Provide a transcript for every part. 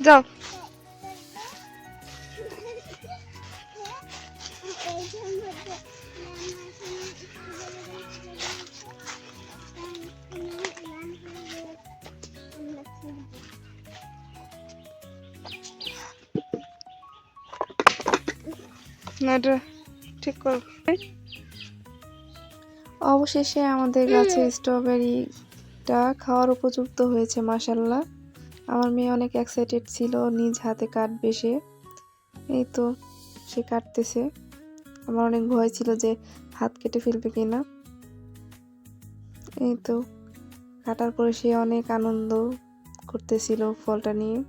যাও না এটা ঠিক করো অবশেষে আমাদের গাছে স্ট্রবেরিটা খাওয়ার উপযুক্ত হয়েছে মাসাল্লাহ আমার মেয়ে অনেক এক্সাইটেড ছিল নিজ হাতে কাটবে সে। এই তো সে কাটতেছে। আমার অনেক ভয় ছিল যে হাত কেটে ফেলবে কিনা। এই তো কাটার পরে সে অনেক আনন্দ করতেছিল ফলটা নিয়ে।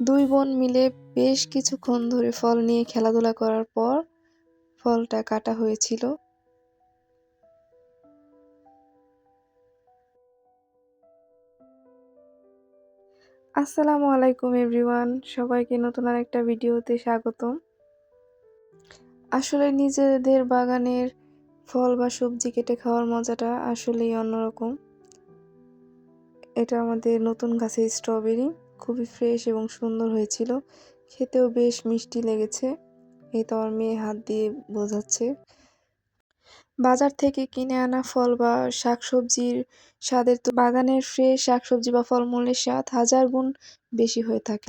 দুই বোন মিলে বেশ কিছুক্ষণ ধরে ফল নিয়ে খেলাধুলা করার পর ফলটা কাটা হয়েছিল। আসসালামু আলাইকুম, এভরিওয়ান। সবাইকে নতুন আরেকটা ভিডিওতে স্বাগতম। আসলে নিজেদের বাগানের ফল বা সবজি কেটে খাওয়ার মজাটা আসলেই অন্যরকম। এটা আমাদের নতুন গাছের স্ট্রবেরি খুবই ফ্রেশ এবং সুন্দর হয়েছিল। খেতেও বেশ মিষ্টি লেগেছে। এই তো আমার মেয়ে হাত দিয়ে বোঝাচ্ছে। বাজার থেকে কিনে আনা ফল বা শাকসবজির স্বাদের তো বাগানের ফ্রেশ শাকসবজি বা ফলমূলের স্বাদ হাজার গুণ বেশি হয়ে থাকে।